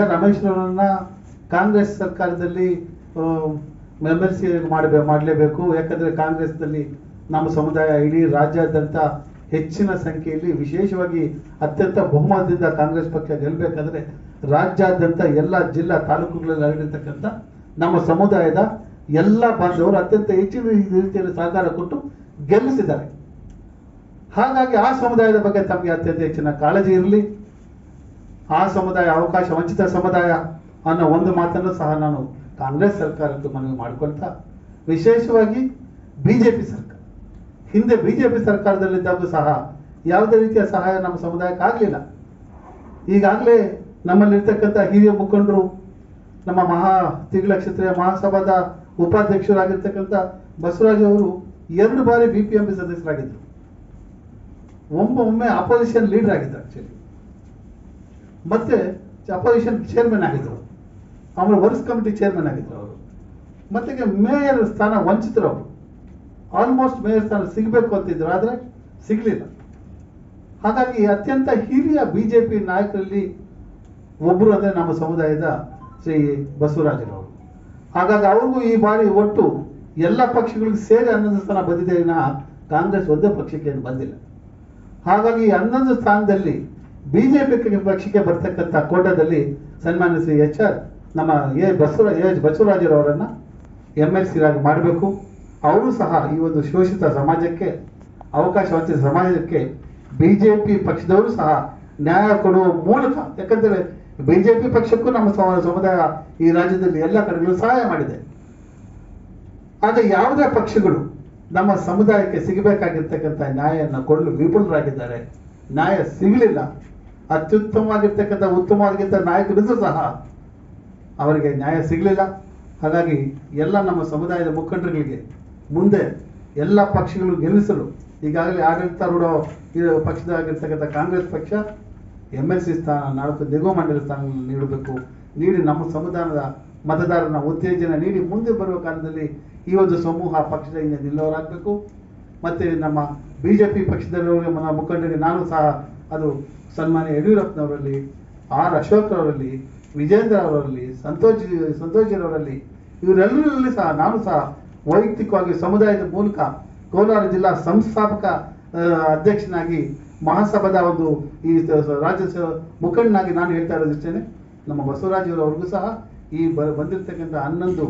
R ರಮೇಶ್ರವರನ್ನ Congress ಸರ್ಕಾರದಲ್ಲಿ ಮೆಂಬರ್ಸಿ ಮಾಡಬೇ, ಮಾಡಲೇಬೇಕು. ಯಾಕಂದರೆ ಕಾಂಗ್ರೆಸ್ನಲ್ಲಿ ನಮ್ಮ ಸಮುದಾಯ ಇಡೀ ರಾಜ್ಯಾದ್ಯಂತ ಹೆಚ್ಚಿನ ಸಂಖ್ಯೆಯಲ್ಲಿ ವಿಶೇಷವಾಗಿ ಅತ್ಯಂತ ಬಹುಮತದಿಂದ ಕಾಂಗ್ರೆಸ್ ಪಕ್ಷ ಗೆಲ್ಲಬೇಕಾದ್ರೆ ರಾಜ್ಯಾದ್ಯಂತ ಎಲ್ಲ ಜಿಲ್ಲಾ ತಾಲೂಕುಗಳಲ್ಲಿ ಹರಡಿರ್ತಕ್ಕಂಥ ನಮ್ಮ ಸಮುದಾಯದ ಎಲ್ಲ ಬಾಂಧವರು ಅತ್ಯಂತ ಹೆಚ್ಚಿನ ರೀತಿಯಲ್ಲಿ ಸಹಕಾರ ಕೊಟ್ಟು ಗೆಲ್ಲಿಸಿದ್ದಾರೆ. ಹಾಗಾಗಿ ಆ ಸಮುದಾಯದ ಬಗ್ಗೆ ತಮಗೆ ಅತ್ಯಂತ ಹೆಚ್ಚಿನ ಕಾಳಜಿ ಇರಲಿ. ಆ ಸಮುದಾಯ, ಅವಕಾಶ, ವಂಚಿತ ಸಮುದಾಯ ಅನ್ನೋ ಒಂದು ಮಾತನ್ನು ಸಹ ನಾನು ಕಾಂಗ್ರೆಸ್ ಸರ್ಕಾರಕ್ಕೆ ಮನವಿ ಮಾಡಿಕೊಳ್ತಾ, ವಿಶೇಷವಾಗಿ ಬಿಜೆಪಿ ಸರ್ಕಾರ. ಹಿಂದೆ ಬಿಜೆಪಿ ಸರ್ಕಾರದಲ್ಲಿದ್ದಾಗೂ ಸಹ ಯಾವುದೇ ರೀತಿಯ ಸಹಾಯ ನಮ್ಮ ಸಮುದಾಯಕ್ಕೆ ಆಗಲಿಲ್ಲ. ಈಗಾಗಲೇ ನಮ್ಮಲ್ಲಿರ್ತಕ್ಕಂಥ ಹಿರಿಯ ಮುಖಂಡರು, ನಮ್ಮ ಮಹಾ ತಿಂಗಳ ಕ್ಷೇತ್ರೀಯ ಮಹಾಸಭಾದ ಉಪಾಧ್ಯಕ್ಷರಾಗಿರ್ತಕ್ಕಂಥ ಬಸವರಾಜ್ ಅವರು ಎರಡು ಬಾರಿ ಬಿ ಪಿ ಎಂ ಪಿ ಸದಸ್ಯರಾಗಿದ್ದರು. ಒಮ್ಮೊಮ್ಮೆ ಅಪೋಸಿಷನ್ ಲೀಡರ್ ಆಗಿದ್ದರು ಆಕ್ಚುಲಿ ಮತ್ತೆ ಅಪೋಸಿಷನ್ ಚೇರ್ಮನ್ ಆಗಿದ್ರು. ಆಮೇಲೆ ವರ್ಕ್ಸ್ ಕಮಿಟಿ ಚೇರ್ಮನ್ ಆಗಿದ್ರು. ಅವರು ಮತ್ತೆ ಮೇಯರ್ ಸ್ಥಾನ ವಂಚಿತರು ಅವರು. ಆಲ್ಮೋಸ್ಟ್ ಮೇಯರ್ ಸ್ಥಾನ ಸಿಗಬೇಕು ಅಂತಿದ್ರು ಆದರೆ ಸಿಗಲಿಲ್ಲ. ಹಾಗಾಗಿ ಅತ್ಯಂತ ಹಿರಿಯ ಬಿಜೆಪಿ ನಾಯಕರಲ್ಲಿ ಒಬ್ಬರು ಅಂದರೆ ನಮ್ಮ ಸಮುದಾಯದ ಶ್ರೀ ಬಸವರಾಜರವರು ಹಾಗಾಗಿ ಅವ್ರಿಗೂ ಈ ಬಾರಿ ಒಟ್ಟು ಎಲ್ಲ ಪಕ್ಷಗಳಿಗೆ ಸೇರಿ ಹನ್ನೊಂದು ಸ್ಥಾನ ಬಂದಿದೆ ವಿನಃ ಕಾಂಗ್ರೆಸ್ ಒಂದೇ ಪಕ್ಷಕ್ಕೆ ಏನು ಬಂದಿಲ್ಲ. ಹಾಗಾಗಿ ಹನ್ನೊಂದು ಸ್ಥಾನದಲ್ಲಿ ಬಿಜೆಪಿ ಪಕ್ಷಕ್ಕೆ ಬರ್ತಕ್ಕಂಥ ಕೋಟಾದಲ್ಲಿ ಸನ್ಮಾನಿಸಿ ಎಚ್ ಆರ್ ನಮ್ಮ ಎ ಬಸವ, ಎ ಬಸವರಾಜರವರನ್ನ ಎಂ ಎಲ್ ಸಿ ಆಗಿ ಮಾಡಬೇಕು. ಅವರು ಸಹ ಈ ಒಂದು ಶೋಷಿತ ಸಮಾಜಕ್ಕೆ ಅವಕಾಶ ವಂಚಿತ ಸಮಾಜಕ್ಕೆ ಬಿಜೆಪಿ ಪಕ್ಷದವರು ಸಹ ನ್ಯಾಯ ಕೊಡುವ ಮೂಲಕ, ಯಾಕಂದರೆ ಬಿಜೆಪಿ ಪಕ್ಷಕ್ಕೂ ನಮ್ಮ ಸಮುದಾಯ ಈ ರಾಜ್ಯದಲ್ಲಿ ಎಲ್ಲ ಕಡೆಗಳು ಸಹಾಯ ಮಾಡಿದೆ. ಆದರೆ ಯಾವುದೇ ಪಕ್ಷಗಳು ನಮ್ಮ ಸಮುದಾಯಕ್ಕೆ ಸಿಗಬೇಕಾಗಿರ್ತಕ್ಕಂಥ ನ್ಯಾಯವನ್ನು ಕೊಡಲು ವಿಫುಲರಾಗಿದ್ದಾರೆ. ನ್ಯಾಯ ಸಿಗಲಿಲ್ಲ. ಅತ್ಯುತ್ತಮವಾಗಿರ್ತಕ್ಕಂಥ ಉತ್ತಮವಾಗಿದ್ದ ನಾಯಕರಿದ್ದು ಸಹ ಅವರಿಗೆ ನ್ಯಾಯ ಸಿಗಲಿಲ್ಲ. ಹಾಗಾಗಿ ಎಲ್ಲ ನಮ್ಮ ಸಮುದಾಯದ ಮುಖಂಡರುಗಳಿಗೆ ಮುಂದೆ ಎಲ್ಲ ಪಕ್ಷಗಳು ಗೆಲ್ಲಿಸಲು ಈಗಾಗಲೇ ಆಡಳಿತಾರೂಢ ಪಕ್ಷದ ಪಕ್ಷದಾಗಿರ್ತಕ್ಕಂಥ ಕಾಂಗ್ರೆಸ್ ಪಕ್ಷ ಎಂ ಎಲ್ ಸಿ ಸ್ಥಾನ, ನಾಲ್ಕು ನಿಗಮ ಮಂಡಳಿ ಸ್ಥಾನ ನೀಡಬೇಕು. ನೀಡಿ ನಮ್ಮ ಸಮುದಾಯದ ಮತದಾರನ ಉತ್ತೇಜನ ನೀಡಿ ಮುಂದೆ ಬರುವ ಕಾಲದಲ್ಲಿ ಈ ಒಂದು ಸಮೂಹ ಪಕ್ಷದ ಹಿಂದೆ ನಿಲ್ಲುವರಾಗಬೇಕು ಮತ್ತು ನಮ್ಮ ಬಿ ಜೆ ಪಿ ಪಕ್ಷದಲ್ಲಿರುವ ಮುಖಂಡರಿಗೆ ನಾನು ಸಹ ಅದು ಸನ್ಮಾನ್ಯ ಯಡಿಯೂರಪ್ಪನವರಲ್ಲಿ, ಆರ್ ಅಶೋಕ್ರವರಲ್ಲಿ ವಿಜೇಂದ್ರ ಅವರಲ್ಲಿ, ಸಂತೋಷ್ ಸಂತೋಷರವರಲ್ಲಿ ಇವರೆಲ್ಲರಲ್ಲಿ ಸಹ ನಾನು ಸಹ ವೈಯಕ್ತಿಕವಾಗಿ ಸಮುದಾಯದ ಮೂಲಕ ಕೋಲಾರ ಜಿಲ್ಲಾ ಸಂಸ್ಥಾಪಕ ಅಧ್ಯಕ್ಷನಾಗಿ ಮಹಾಸಭಾದ ಒಂದು ಈ ರಾಜ್ಯ ಮುಖಂಡನಾಗಿ ನಾನು ಹೇಳ್ತಾ ಇರೋದಿಷ್ಟೇನೆ. ನಮ್ಮ ಬಸವರಾಜರವ್ರಿಗೂ ಸಹ ಈ ಬ, ಬಂದಿರತಕ್ಕಂಥ ಹನ್ನೊಂದು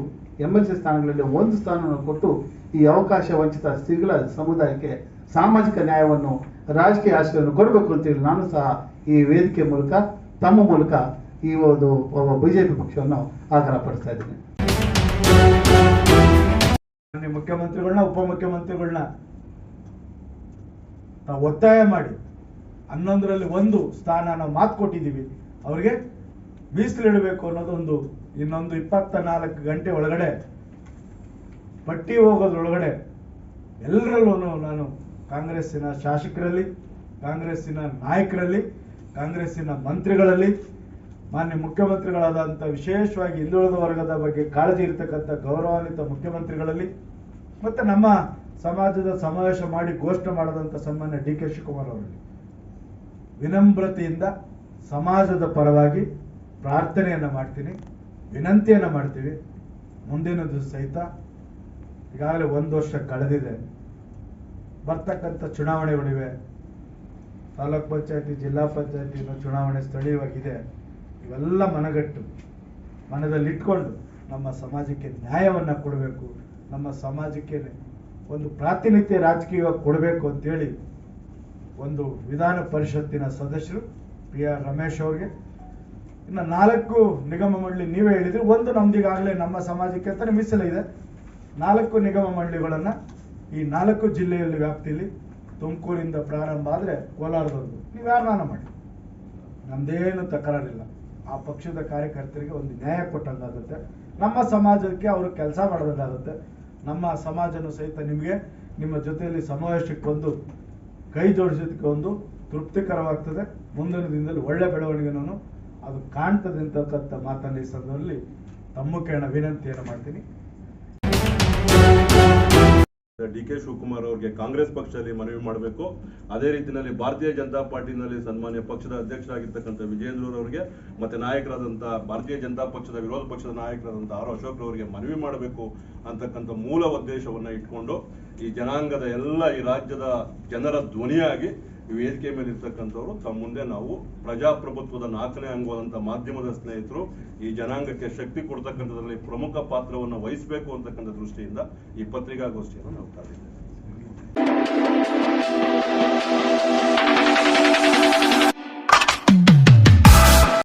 ಎಂ ಎಲ್ ಸಿ ಸ್ಥಾನಗಳಲ್ಲಿ ಒಂದು ಸ್ಥಾನವನ್ನು ಕೊಟ್ಟು ಈ ಅವಕಾಶ ವಂಚಿತ ಸ್ತ್ರೀಗಳ ಸಮುದಾಯಕ್ಕೆ ಸಾಮಾಜಿಕ ನ್ಯಾಯವನ್ನು, ರಾಜಕೀಯ ಆಶ್ರಯವನ್ನು ಕೊಡಬೇಕು ಅಂತೇಳಿ ನಾನು ಸಹ ಈ ವೇದಿಕೆ ಮೂಲಕ, ತಮ್ಮ ಮೂಲಕ ಈ ಒಂದು ಬಿಜೆಪಿ ಪಕ್ಷವನ್ನು ಆಗ್ರಹ ಪಡಿಸ್ತಾ ಇದ್ದೀನಿ. ಮುಖ್ಯಮಂತ್ರಿಗಳನ್ನ ಉಪಮುಖ್ಯಮಂತ್ರಿಗಳನ್ನ ನಾವು ಒತ್ತಾಯ ಮಾಡಿ, ಹನ್ನೊಂದರಲ್ಲಿ ಒಂದು ಸ್ಥಾನ ನಾವು ಮಾತು ಕೊಟ್ಟಿದ್ದೀವಿ. ಅವ್ರಿಗೆ ಮೀಸಲಿಡಬೇಕು ಅನ್ನೋದೊಂದು ಇನ್ನೊಂದು ಇಪ್ಪತ್ತ ನಾಲ್ಕು ಗಂಟೆ ಒಳಗಡೆ, ಪಟ್ಟಿ ಹೋಗೋದ್ರೊಳಗಡೆ ಎಲ್ಲರಲ್ಲೂ ನಾನು ಕಾಂಗ್ರೆಸ್ಸಿನ ಶಾಸಕರಲ್ಲಿ, ಕಾಂಗ್ರೆಸ್ಸಿನ ನಾಯಕರಲ್ಲಿ, ಕಾಂಗ್ರೆಸ್ಸಿನ ಮಂತ್ರಿಗಳಲ್ಲಿ, ಮಾನ್ಯ ಮುಖ್ಯಮಂತ್ರಿಗಳಾದಂಥ ವಿಶೇಷವಾಗಿ ಹಿಂದುಳಿದ ವರ್ಗದ ಬಗ್ಗೆ ಕಾಳಜಿ ಇರತಕ್ಕಂಥ ಗೌರವಾನ್ವಿತ ಮುಖ್ಯಮಂತ್ರಿಗಳಲ್ಲಿ ಮತ್ತು ನಮ್ಮ ಸಮಾಜದ ಸಮಾವೇಶ ಮಾಡಿ ಘೋಷಣೆ ಮಾಡಿದಂಥ ಸನ್ಮಾನ್ಯ ಡಿ ಕೆ ಶಿವಕುಮಾರ್ ಅವರಲ್ಲಿ ವಿನಮ್ರತೆಯಿಂದ ಸಮಾಜದ ಪರವಾಗಿ ಪ್ರಾರ್ಥನೆಯನ್ನು ಮಾಡ್ತೀನಿ, ವಿನಂತಿಯನ್ನು ಮಾಡ್ತೀವಿ. ಮುಂದಿನದು ಸಹಿತ ಈಗಾಗಲೇ ಒಂದು ವರ್ಷ ಕಳೆದಿದೆ. ಬರ್ತಕ್ಕಂಥ ಚುನಾವಣೆಗಳಿವೆ. ತಾಲೂಕ್ ಪಂಚಾಯತಿ, ಜಿಲ್ಲಾ ಪಂಚಾಯತಿ ಚುನಾವಣೆ ಸ್ಥಳೀಯವಾಗಿದೆ. ಇವೆಲ್ಲ ಮನಗಟ್ಟು. ಮನದಲ್ಲಿ ಇಟ್ಕೊಂಡು ನಮ್ಮ ಸಮಾಜಕ್ಕೆ ನ್ಯಾಯವನ್ನು ಕೊಡಬೇಕು. ನಮ್ಮ ಸಮಾಜಕ್ಕೆ ಒಂದು ಪ್ರಾತಿನಿಧ್ಯ ರಾಜಕೀಯ ಕೊಡಬೇಕು ಅಂತೇಳಿ ಒಂದು ವಿಧಾನ ಪರಿಷತ್ತಿನ ಸದಸ್ಯರು ಪಿ ಆರ್ ರಮೇಶ್ ಅವ್ರಿಗೆ. ಇನ್ನು ನಾಲ್ಕು ನಿಗಮ ಮಂಡಳಿ ನೀವೇ ಹೇಳಿದ್ರಿ ಒಂದು ನಮ್ದೀಗಾಗಲೇ ನಮ್ಮ ಸಮಾಜಕ್ಕೆ ಅಂತಲೇ ಮೀಸಲಿದೆ. ನಾಲ್ಕು ನಿಗಮ ಮಂಡಳಿಗಳನ್ನು ಈ ನಾಲ್ಕು ಜಿಲ್ಲೆಯಲ್ಲಿ ವ್ಯಾಪ್ತಿಯಲ್ಲಿ ತುಮಕೂರಿಂದ ಪ್ರಾರಂಭ ಆದರೆ ಕೋಲಾರದವರೆಗೂ. ನೀವು ಯಾರನ್ನ ಮಾಡಿ? ನಮ್ದೇನು ತಕರಾರಿಲ್ಲ. ಆ ಪಕ್ಷದ ಕಾರ್ಯಕರ್ತರಿಗೆ ಒಂದು ನ್ಯಾಯ ಕೊಟ್ಟಂಗಾಗುತ್ತೆ ನಮ್ಮ ಸಮಾಜಕ್ಕೆ ಅವರು ಕೆಲಸ ಮಾಡೋದಂಗಾಗುತ್ತೆ ನಮ್ಮ ಸಮಾಜನೂ ಸಹಿತ ನಿಮಗೆ, ನಿಮ್ಮ ಜೊತೆಯಲ್ಲಿ ಸಮಾವೇಶಕ್ಕೆ ಬಂದು, ಕೈ ಜೋಡಿಸೋದಕ್ಕೆ ಒಂದು ತೃಪ್ತಿಕರವಾಗ್ತದೆ. ಮುಂದಿನ ದಿನದಲ್ಲಿ ಒಳ್ಳೆ ಬೆಳವಣಿಗೆನೂ ಅದು ಕಾಣ್ತದೆ ಅಂತಕ್ಕಂಥ ಮಾತನ್ನು ಈ ಸಂದರ್ಭದಲ್ಲಿ ತಮ್ಮ ಕೇಳ ವಿನಂತಿಯನ್ನು ಮಾಡ್ತೀನಿ. ಡಿ ಕೆ ಶಿವಕುಮಾರ್ ಅವರಿಗೆ ಕಾಂಗ್ರೆಸ್ ಪಕ್ಷದಲ್ಲಿ ಮನವಿ ಮಾಡಬೇಕು. ಅದೇ ರೀತಿಯಲ್ಲಿ ಭಾರತೀಯ ಜನತಾ ಪಾರ್ಟಿನಲ್ಲಿ ಸನ್ಮಾನ್ಯ ಪಕ್ಷದ ಅಧ್ಯಕ್ಷರಾಗಿರ್ತಕ್ಕಂಥ ವಿಜೇಂದ್ರ ಅವರಿಗೆ, ಮತ್ತೆ ನಾಯಕರಾದಂತಹ ಭಾರತೀಯ ಜನತಾ ಪಕ್ಷದ, ವಿರೋಧ ಪಕ್ಷದ ನಾಯಕರಾದಂತಹ ಆರ್ ಅಶೋಕ್ ಅವರಿಗೆ ಮನವಿ ಮಾಡಬೇಕು ಅಂತಕ್ಕಂಥ ಮೂಲ ಉದ್ದೇಶವನ್ನ ಇಟ್ಕೊಂಡು ಈ ಜನಾಂಗದ ಎಲ್ಲ ಈ ರಾಜ್ಯದ ಜನರ ಧ್ವನಿಯಾಗಿ ವೇದಿಕೆ ಮೇಲೆ ಇರ್ತಕ್ಕಂಥವ್ರು ತಮ್ಮ ಮುಂದೆ ನಾವು ಪ್ರಜಾಪ್ರಭುತ್ವದ ನಾಲ್ಕನೇ ಅಂಗವಾದಂಥ ಮಾಧ್ಯಮದ ಸ್ನೇಹಿತರು, ಈ ಜನಾಂಗಕ್ಕೆ ಶಕ್ತಿ ಕೊಡ್ತಕ್ಕಂಥದ್ರಲ್ಲಿ ಪ್ರಮುಖ ಪಾತ್ರವನ್ನು ವಹಿಸಬೇಕು ಅಂತಕ್ಕಂಥ ದೃಷ್ಟಿಯಿಂದ ಈ ಪತ್ರಿಕಾಗೋಷ್ಠಿಯನ್ನು ನಾವು ಕರೆದಿದ್ದೇವೆ